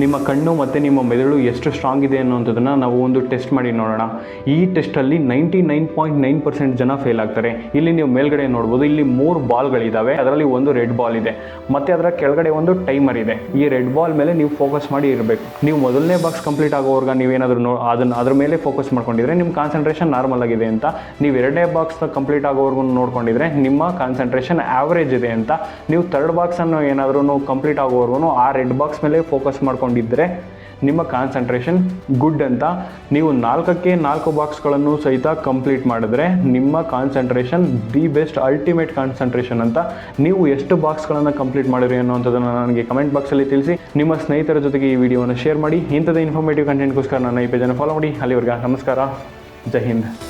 ನಿಮ್ಮ ಕಣ್ಣು ಮತ್ತು ನಿಮ್ಮ ಮೆದುಳು ಎಷ್ಟು ಸ್ಟ್ರಾಂಗ್ ಇದೆ ಅನ್ನೋಂಥದ್ದನ್ನು ನಾವು ಒಂದು ಟೆಸ್ಟ್ ಮಾಡಿ ನೋಡೋಣ. ಈ ಟೆಸ್ಟಲ್ಲಿ ninety nine point nine percent ಜನ ಫೇಲ್ ಆಗ್ತಾರೆ. ಇಲ್ಲಿ ನೀವು ಮೇಲ್ಗಡೆ ನೋಡ್ಬೋದು, ಇಲ್ಲಿ ಮೂರು ಬಾಲ್ಗಳಿದ್ದಾವೆ ಅದರಲ್ಲಿ ಒಂದು ರೆಡ್ ಬಾಲ್ ಇದೆ. ಮತ್ತು ಅದರ ಕೆಳಗಡೆ ಒಂದು ಟೈಮರ್ ಇದೆ. ಈ ರೆಡ್ ಬಾಲ್ ಮೇಲೆ ನೀವು ಫೋಕಸ್ ಮಾಡಿ ಇರಬೇಕು. ನೀವು ಮೊದಲನೇ ಬಾಕ್ಸ್ ಕಂಪ್ಲೀಟ್ ಆಗೋವರ್ಗ ನೀವೇನಾದರೂ ನೋ ಅದನ್ನು ಅದ್ರ ಮೇಲೆ ಫೋಕಸ್ ಮಾಡ್ಕೊಂಡಿದ್ರೆ ನಿಮ್ಮ ಕಾನ್ಸಂಟ್ರೇಷನ್ ನಾರ್ಮಲ್ ಆಗಿದೆ ಅಂತ. ನೀವು ಎರಡನೇ ಬಾಕ್ಸ್ ಕಂಪ್ಲೀಟ್ ಆಗೋವರೆಗೂ ನೋಡ್ಕೊಂಡಿದ್ರೆ ನಿಮ್ಮ ಕಾನ್ಸಂಟ್ರೇಷನ್ ಆವ್ರೇಜ್ ಇದೆ ಅಂತ. ನೀವು ಥರ್ಡ್ ಬಾಕ್ಸನ್ನು ಏನಾದರೂ ಕಂಪ್ಲೀಟ್ ಆಗೋವರೆಗೂ ಆ ರೆಡ್ ಬಾಕ್ಸ್ ಮೇಲೆ ಫೋಕಸ್ ಮಾಡ್ಕೊಂಡಿದ್ದರೆ ನಿಮ್ಮ ಕಾನ್ಸಂಟ್ರೇಷನ್ ಗುಡ್ ಅಂತ. ನೀವು ನಾಲ್ಕಕ್ಕೆ ನಾಲ್ಕು ಬಾಕ್ಸ್ಗಳನ್ನು ಸಹಿತ ಕಂಪ್ಲೀಟ್ ಮಾಡಿದ್ರೆ ನಿಮ್ಮ concentration the best ultimate concentration ಅಂತ. ನೀವು ಎಷ್ಟು ಬಾಕ್ಸ್ಗಳನ್ನು ಕಂಪ್ಲೀಟ್ ಮಾಡಿರಿ ಅನ್ನೋಂಥದ್ದನ್ನು ನನಗೆ ಕಮೆಂಟ್ ಬಾಕ್ಸಲ್ಲಿ ತಿಳಿಸಿ. ನಿಮ್ಮ ಸ್ನೇಹಿತರ ಜೊತೆಗೆ ಈ ವಿಡಿಯೋವನ್ನು ಶೇರ್ ಮಾಡಿ. ಇಂಥದ್ದು ಇನ್ಫಾರ್ಮೇಟಿವ್ ಕಂಟೆಂಟ್ಗೋಸ್ಕರ ನನ್ನ ಈ ಪೇಜನ್ನು ಫಾಲೋ ಮಾಡಿ. ಅಲ್ಲಿವರೆಗೆ ನಮಸ್ಕಾರ. ಜೈ ಹಿಂದ್.